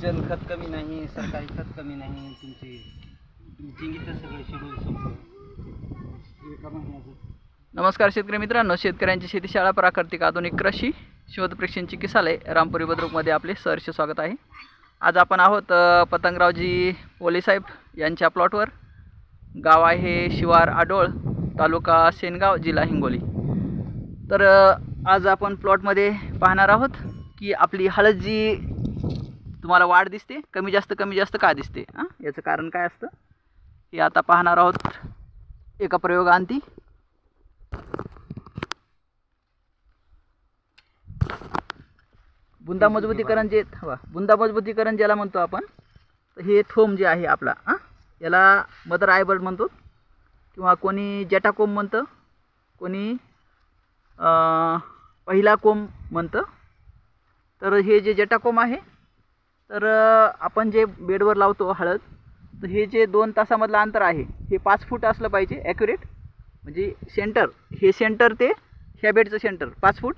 शेणखत कमी नाही सरकारी खत कमी नाही तुमचे जिंगीचं सगळं शेड्यूल संपलं. एका महिन्याचं. नमस्कार शेतकरी मित्रांनो शेतकऱ्यांची शेतीशाळा प्राकृतिक आधुनिक कृषी शोध प्रेक्षणची किसालय रामपुरी बद्रुकमध्ये आपले सहर्ष स्वागत आहे. आज आपण आहोत पतंगरावजी पोले साहेब यांच्या प्लॉटवर गाव आहे शिवार आडोळ तालुका सेनगाव जिल्हा हिंगोली. तर आज आपण प्लॉटमध्ये पाहणार आहोत की आपली हळद जी तुम्हाला वाढ दिसते कमी जास्त कमी जास्त का दिसते? हां? याचं कारण काय असतं? हे आता पाहणार आहोत. एका प्रयोगांती. बुंदा मजबूतीकरण जे हवा बुंदा मजबूतीकरण ज्याला म्हणतो आपण तर हे थोम जे आहे आपला हां? याला मदर आयबर्ड म्हणतो. किंवा कोणी जेटाकोम म्हणतं कोणी पहिला कोंब म्हणतं. तर हे जे जटाकोम आहे तर आपण जे बेडवर लावतो हळद तर हे जे दोन तासामधलं अंतर आहे हे पाच फूट असलं पाहिजे ॲक्युरेट म्हणजे सेंटर हे सेंटर ते ह्या बेडचं सेंटर पाच फूट.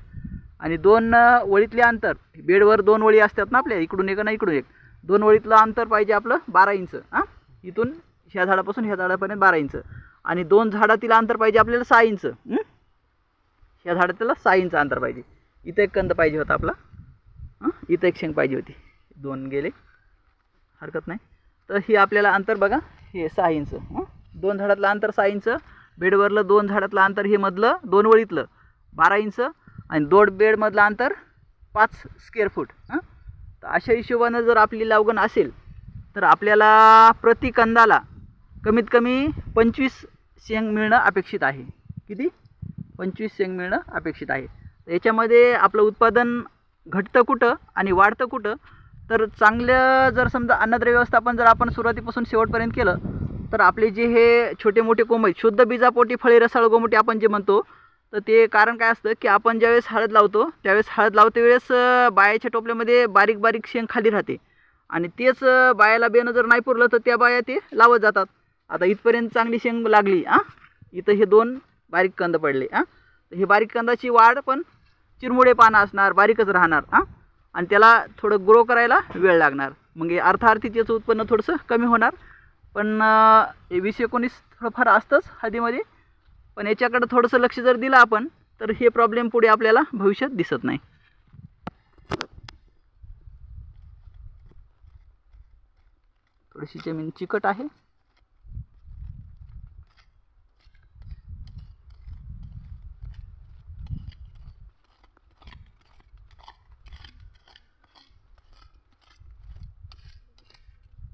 आणि दोन वळीतले अंतर बेडवर दोन वळी असतात ना आपल्या इकडून एक ना इकडून एक. दोन वळीतलं अंतर पाहिजे आपलं बारा इंच हां? इथून ह्या झाडापासून ह्या झाडापर्यंत बारा इंच. आणि दोन झाडातील अंतर पाहिजे आपल्याला सहा इंच ह्या झाडातील सहा इंच अंतर पाहिजे. इथं एक कंद पाहिजे होता आपला हां? इथं एक शेंग पाहिजे होती. दोन गेले. हरकत नाही. तर ही आपल्याला अंतर बघा. हे सहा इंच. हं? दोन झाडातलं अंतर सहा इंच. बेडवरलं दोन झाडातलं अंतर हे मधलं दोन वळीतलं बारा इंच. आणि दोन बेडमधलं अंतर पाच स्क्वेअर फूट हां? तर अशा हिशोबानं जर आपली लावगण असेल तर आपल्याला प्रति कंदाला कमीत कमी पंचवीस शेंग मिळणं अपेक्षित आहे. किती? पंचवीस शेंग मिळणं अपेक्षित आहे. याच्यामध्ये आपलं उत्पादन घटतं कुठं आणि वाढतं कुठं? तर चांगलं जर समजा अन्नद्रव्य व्यवस्थापन जर आपण सुरुवातीपासून शेवटपर्यंत केलं तर आपले जे हे छोटे मोठे कोंब आहेत शुद्ध बीजापोटी फळे रसाळ गोमटी आपण जे म्हणतो तर ते कारण काय असतं की आपण ज्यावेळेस हळद लावतो त्यावेळेस हळद लावते वेळेस बायाच्या टोपल्यामध्ये बारीक बारीक शेंग खाली राहते. आणि तेच बायाला बेनं जर नाही पुरलं तर त्या बाया ते लावत जातात. आता इथपर्यंत चांगली शेंग लागली हां इथं हे दोन बारीक कंद पडले हां तर हे बारीक कंदाची वाढ पण चिरमुडे पानं असणार बारीकच राहणार हां आणि त्याला थोडं ग्रो करायला वेळ लागणार. मग अर्थार्थी त्याचं उत्पन्न थोडंसं कमी होणार. पण वीस एकोणीस थोडंफार असतंच हळदीमध्ये पण याच्याकडं थोडंसं लक्ष जर दिलं आपण तर हे प्रॉब्लेम पुढे आपल्याला भविष्यात दिसत नाही. थोडीशी जमीन चिकट आहे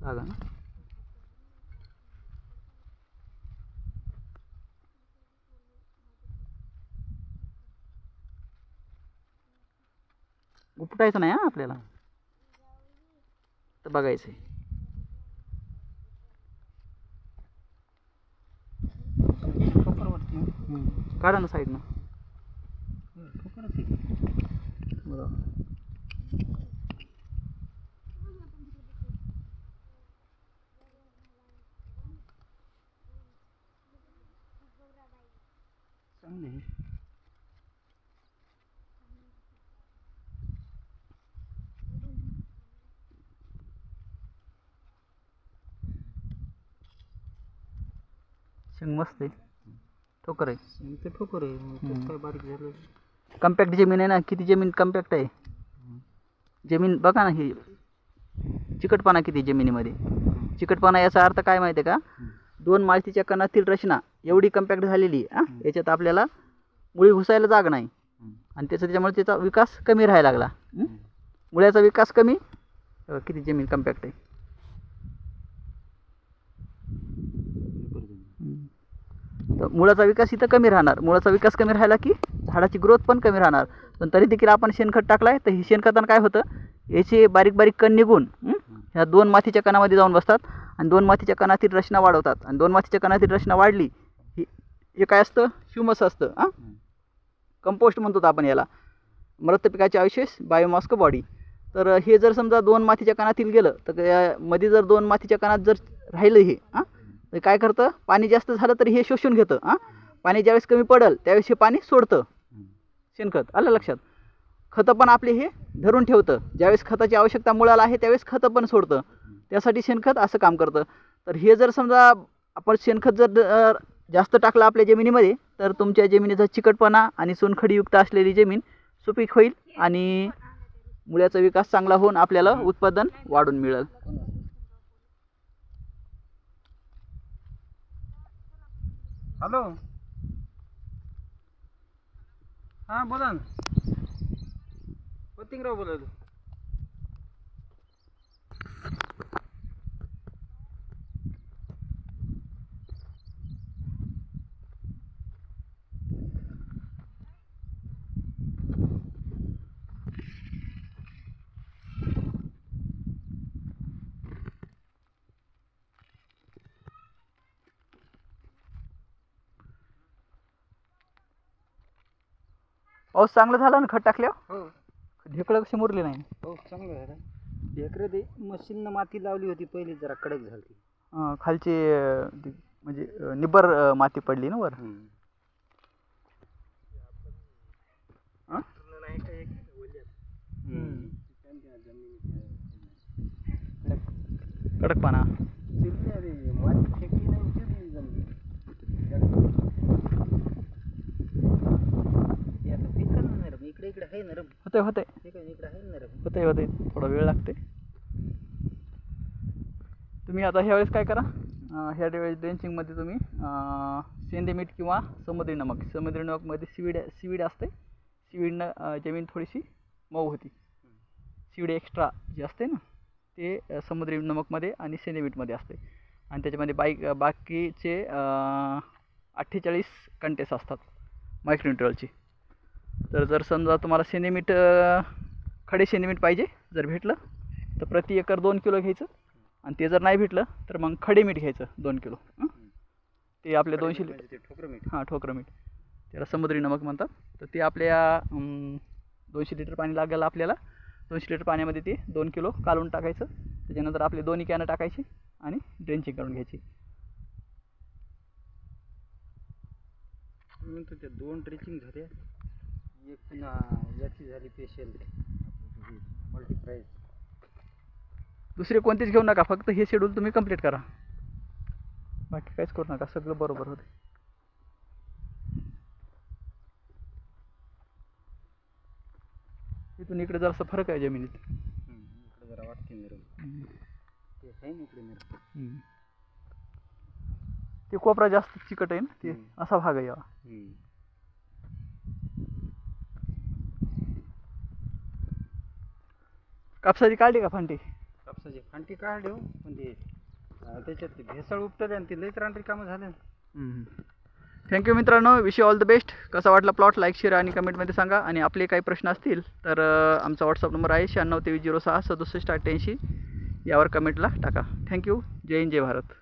जागा ना उपटायचं नाही हां आपल्याला. तर बघायचं आहे. काढा ना साईडनं. बरोबर चांगले शेंग मस्त आहे ठोकर आहे आणि ते ठोकर आहे मग. काय बारीक झालं कम्पॅक्ट जमीन आहे ना किती जमीन कम्पॅक्ट आहे जमीन बघा ना ही चिकटपणा किती जमिनीमध्ये चिकटपणा याचा अर्थ काय माहिती आहे का दोन मालतीच्या कणातील रचना एवढी कम्पॅक्ट झालेली आहे हां याच्यात आपल्याला मुळी घुसायला जाग नाही आणि त्याचा त्याच्यामुळे त्याचा विकास कमी राहायला लागला हं? मुळ्याचा विकास कमी हे बघ, किती जमीन कम्पॅक्ट आहे हं. तर मुळाचा विकास इथं कमी राहणार. मुळाचा विकास कमी राहिला की झाडाची ग्रोथ पण कमी राहणार. पण तरी देखील आपण शेणखत टाकलं आहे तर हे शेणखतानं काय होतं? याचे बारीक बारीक कण निघून ह्या दोन मातीच्या कणामध्ये जाऊन बसतात आणि दोन मातीच्या कणातील रचना वाढवतात. आणि दोन मातीच्या कणातील रचना वाढली ही हे काय असतं? ह्युमस असतं हां? कंपोस्ट म्हणतो आपण याला. मृत पिकाचे अवशेष बायोमास्क बॉडी तर हे जर समजा दोन मातीच्या कणातील गेलं तर मध्ये जर दोन मातीच्या कणात जर राहिलं हे हां? म्हणजे काय करतं? पाणी जास्त झालं तर हे शोषून घेतं हां? पाणी ज्यावेळेस कमी पडेल त्यावेळेस हे पाणी सोडतं. शेणखत आलं लक्षात? खतं पण आपले हे धरून ठेवतं. ज्यावेळेस खताची आवश्यकता मुळाला आहे त्यावेळेस खतं पण सोडतं. त्यासाठी शेणखत असं काम करतं. तर हे जर समजा आपण शेणखत जर जास्त टाकलं आपल्या जमिनीमध्ये तर तुमच्या जमिनीचा चिकटपणा आणि सोनखडीयुक्त असलेली जमीन सुपीक होईल आणि मुळ्याचा विकास चांगला होऊन आपल्याला उत्पादन वाढून मिळेल. हॅलो. हां बोला ना. पतिंगराव बोलायलो पाऊस चांगला झाला ना खत टाकल्यावर? हो. ढेकळं कशी मुरली नाही? हो चांगलं झालं ढेकरं ते मशीननं माती लावली होती पहिली जरा कडक झाली अं, खालची अं, ती म्हणजे अं, निब्बर अं, माती पडली ना वर? अं? माती फेकली नाही चिरली जमीन. हे आता फेकलं ना नरम इकडे आहे नरम होते होते इकडे इकडे आहे नरम होते होते थोडा वेळ लागते. तुम्ही आता ह्यावेळेस काय करा? ह्या वेळेस ड्रेंचिंगमध्ये तुम्ही सेंदे मीठ किंवा समुद्री नमक. समुद्री नमकमध्ये सीवीड सीवीड असते. सीवीडनं जमीन थोडीशी मऊ होती. सीवीड एक्स्ट्रा जे असते ना ते समुद्री नमकमध्ये आणि सेंदे मीठमध्ये असते. आणि त्याच्यामध्ये बाईक बाकीचे अठ्ठेचाळीस कंटेस असतात. मायक्रोन्युट्रलची तर जर समजा तुम्हाला सेंटीमीट खडे सेंटीमीट पाहिजे जर भेटलं तर प्रति एकर दोन किलो घ्यायचं. आणि ते जर नाही भेटलं तर मग खडे मीठ घ्यायचं दोन किलो? ते आपले दोनशे लिटर. ते ठोकर मीठ. हां ठोकरं मीठ. त्याला समुद्री नमक म्हणतात. तर ते आपल्या दोनशे लिटर पाणी लागेल आपल्याला. दोनशे लिटर पाण्यामध्ये ते दोन किलो कालवून टाकायचं. त्याच्यानंतर आपले दोन्ही कॅनं टाकायची आणि ड्रेंचिंग करून घ्यायची. दोन ड्रेचिंग झाल्या एक पुन्हा याची झाली स्पेशल मल्टीप्राईज दुसरे कोणतेच घेऊ नका फक्त हे शेड्यूल तुम्ही कंप्लीट करा. बाकी काहीच करू नका सगळं बरोबर होते इथून इकडे जरासा फरक आहे जमिनीत. इकडे जरा वाटते इकडे. ते कोपरा जास्त चिकट आहे ना ते. असा भाग आहे यावा. कापसाची काढली का फांटी? कापसाची फांटी काढली हो. पण ते अं, त्याच्यात ते भेसळ उपटले आणि ते लईच रानरी कामं झाले. थँक्यू मित्रांनो. विश ऑल द बेस्ट कसा वाटला प्लॉट लाईक शेअर आणि कमेंटमध्ये सांगा. आणि आपले काही प्रश्न असतील तर अं, आमचा व्हॉट्सअप नंबर आहे शहाण्णव तेवीस झिरो सहा सदुसष्ट अठ्ठ्याऐंशी. यावर कमेंटला टाका. थँक्यू जय हिंद जय भारत.